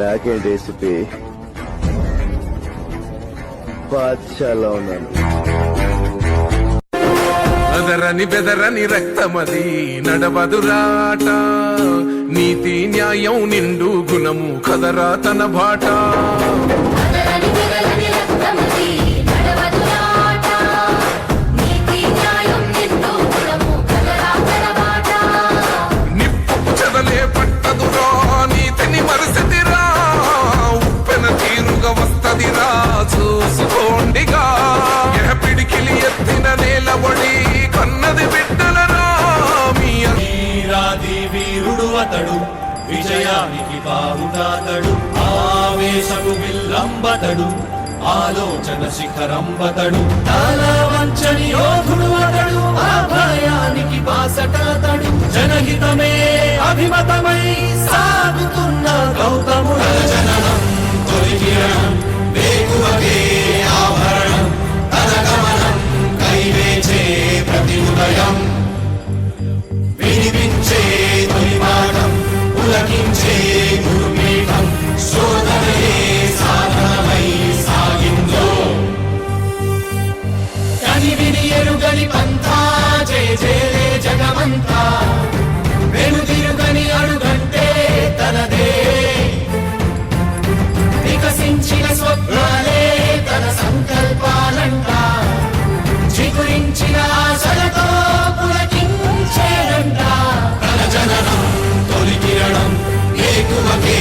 నాకేం రెసిపీ బాద్షాలో ఉన్నాను అదరని బెదరని రక్తమది నడవదురాట. నీతి న్యాయం నిండు గుణము కదరా తన బాట. విజయానికి బావుటాతడు ఆవేశము విల్లంబతడు. ఆలోచన శిఖరంబతడు. తల వంచని యోధుడు అతడు. ఆ భయానికి బాసటాతడు. జనహితమే అభిమతమై సాగుతున్న గౌతముడు. జననం తొలి కిరణం వేగువగే ఆభరణం. తన గమనం కైవేచే ప్రతిముఖ వికసించిన స్వప్నాలే తన సంకల్పాలంట. చిగురించిన ఆశలతో పులకించేదంట. తన జననం తొలి కిరణం ఏకువకే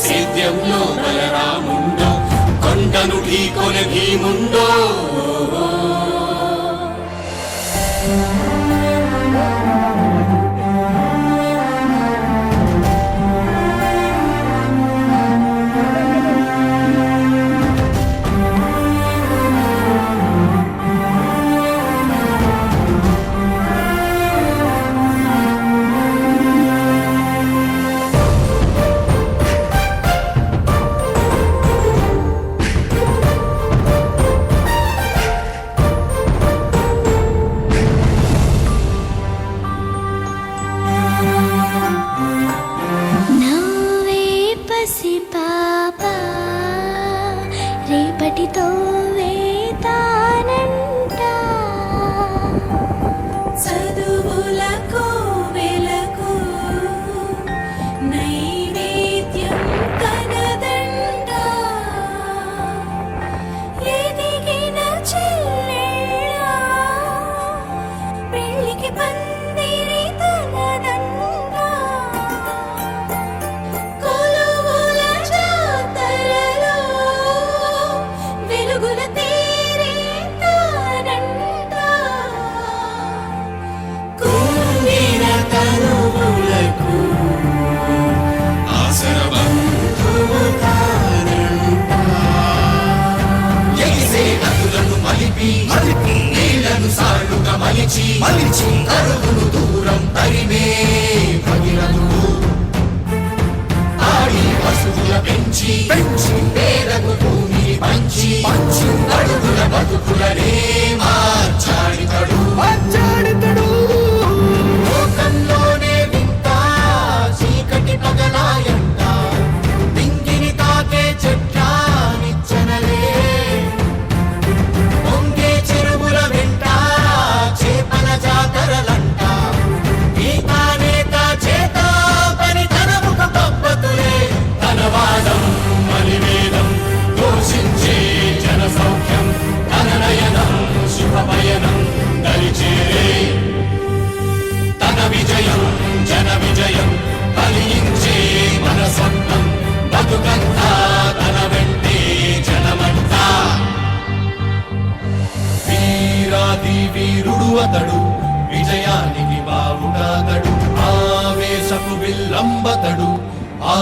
సేద్యంలో బలరాముండో కొండను ఢీకొన భీముండో. పాప రేపటితో వేతానంట. చదువులకు వెలకు నైవేద్యం కనదంట. ఎదిగిన చెల్లెళ్ళ పెళ్ళికి పందిరి తనదంట మలిచి మలిచి కరువును దూరం తరిమే భగీరథుడు ఆడి పశువుల పెంచి పెంచి పేదకు భూమిని పంచి పంచి అడుగుల బతుకులనే మార్చాడితడు. మార్చాడితడు.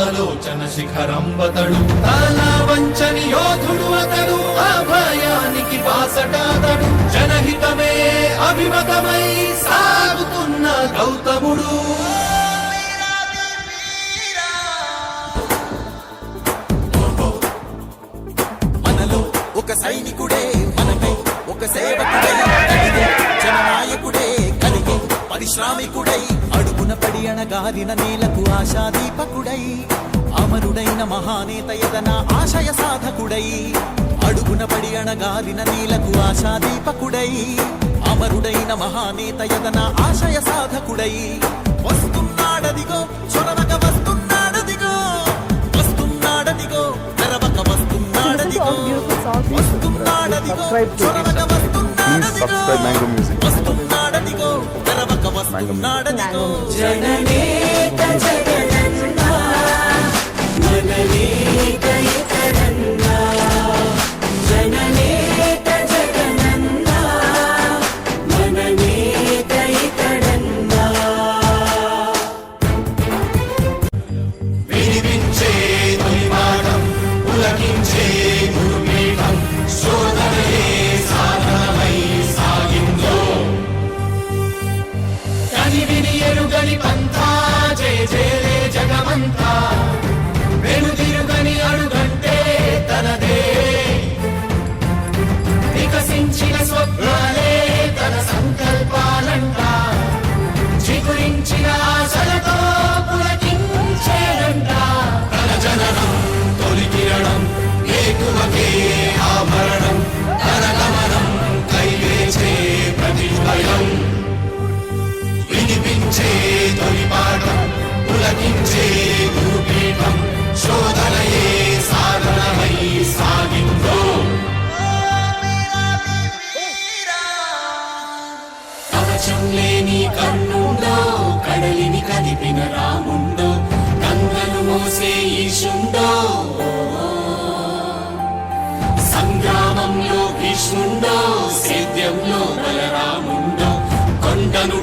ఆలోచన శిఖరంబతడు తల వంచని యోధుడు అతడు. అభయానికి బాసటాతడు. జనహితమే అభిమతమై సాగుతున్న గౌతముడు. మనలో ఒక సైనికుడే మనకై ఒక సేవకుడే. పరిశ్రామికుడై అడుగున పడి అణగారిన నేలకు ఆశాదీపకుడై అమరుడైన మహానేత ఎదన ఆశయ సాధకుడై అడుగున పడి అణగారిన నేలకు ఆశాదీపకుడై అమరుడైన మహానేత ఎదన ఆశయ సాధకుడై. వస్తున్నాడదిగో చొరవక వస్తున్నాడదిగో వస్తున్నాడదిగో తెరవక వస్తున్నాడదిగో వస్తున్నాడదిగో చొరవక వస్తున్నాడదిగో. తెరవక వస్తున్నాడదిగో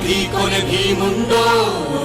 కొండను ఢీకొన భీముండో నవ్వే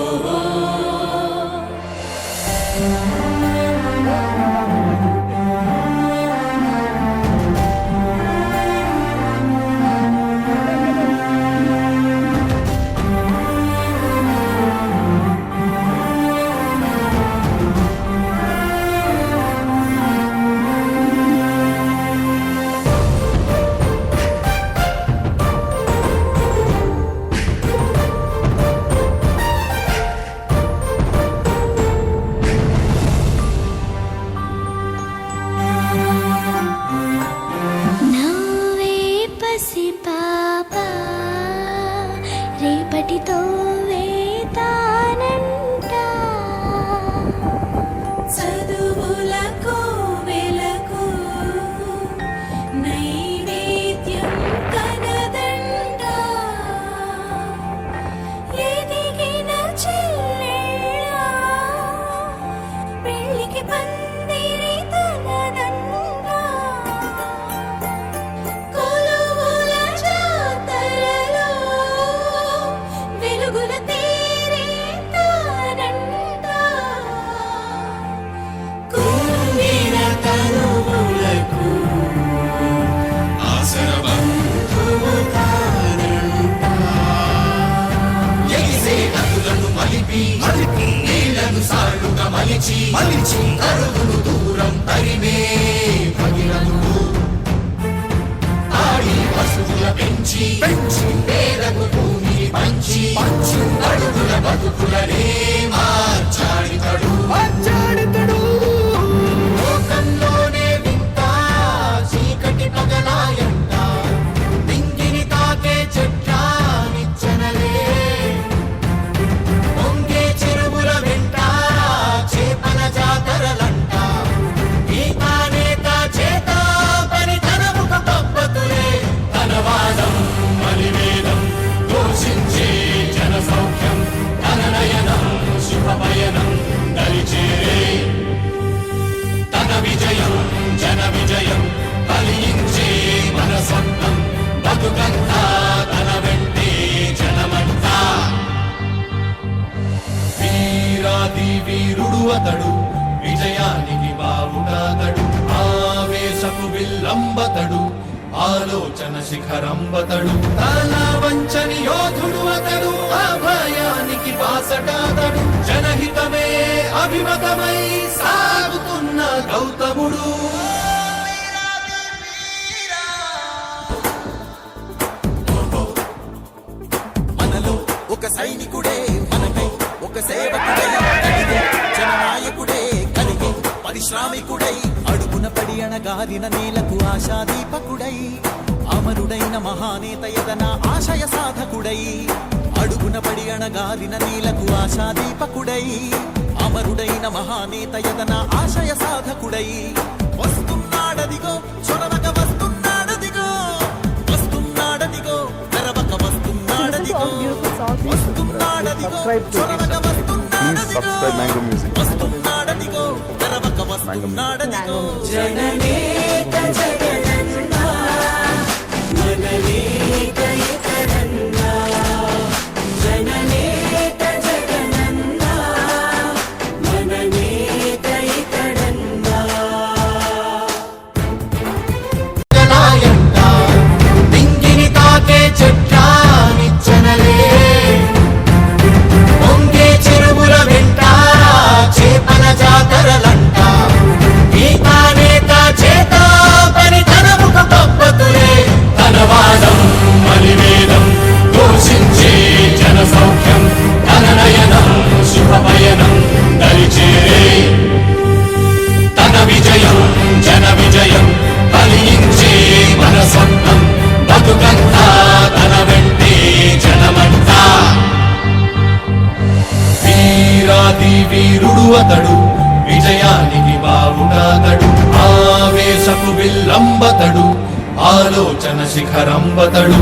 మలిచి మలిచి అరుగులు దూరం తరిమే భగీరథుడు ఆడి పశువుల పెంచి పెంచి పేదకు భూమిని పంచి పంచి అడుగుల బతుకులనే అతడు విజయానికి బావుడాతడు ఆవేశపు విల్లంబతడు ఆలోచన శిఖరంబతడు. తల వంచని యోధుడు అతడు అభయానికి బాసటాతడు. జనహితమే అభిమతమై సాగుతున్న గౌతముడు. అణగారిన నేలకు ఆశాదీపకుడై అమరుడైన మహానేత ఎదన ఆశయ సాధకుడై అడుగున పడి అణగారిన నేలకు ఆశాదీపకుడై అమరుడైన మహానేత ఎదన ఆశయ సాధకుడై వస్తున్నాడదిగో చొరవక వస్తున్నాడదిగో వస్తున్నాడదిగో తెరవక వస్తున్నాడదిగో వస్తున్నాడదిగో చొరవక వస్తున్నాడదిగో. వస్తున్నాడదిగో తెరవక వస్తున్నాడదిగో జననేత జగనన్నా శిఖరంబతడు